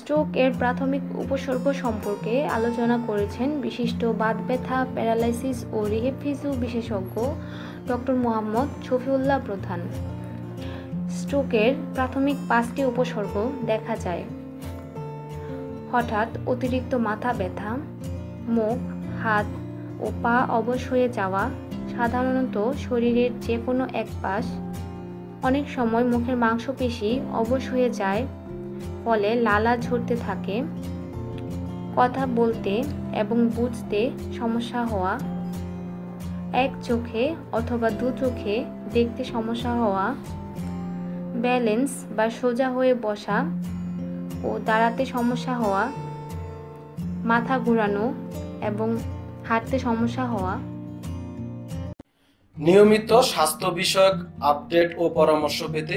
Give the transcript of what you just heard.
Stroke এর প্রাথমিক উপসর্গ সম্পর্কে আলোচনা করেছেন বিশিষ্ট বাত ব্যথা, প্যারালাইসিস ও রিহেফিজু বিশেষজ্ঞ ডক্টর মোহাম্মদ শফিউল্লাহ প্রধান। স্ট্রোকের প্রাথমিক পাঁচটি উপসর্গ দেখা যায়। হঠাৎ অতিরিক্ত মাথা ব্যথা, মুখ, হাত ও পা অবশ হয়ে যাওয়া সাধারণত শরীরের যে কোনো এক পাশ অনেক সময় মুখের মাংসপেশি অবশ হয়ে যায় ফলে লালা ঝরতে থাকে, কথা বলতে এবং বুঝতে সমস্যা হওয়া, এক চোখে অথবা দু চোখে দেখতে সমস্যা হওয়া, ব্যালেন্স বা সোজা হয়ে বসা ও দাঁড়াতে সমস্যা হওয়া, মাথা ঘোরানো এবং হাঁটতে সমস্যা হওয়া। নিয়মিত স্বাস্থ্য বিষয়ক আপডেট ও পরামর্শ পেতে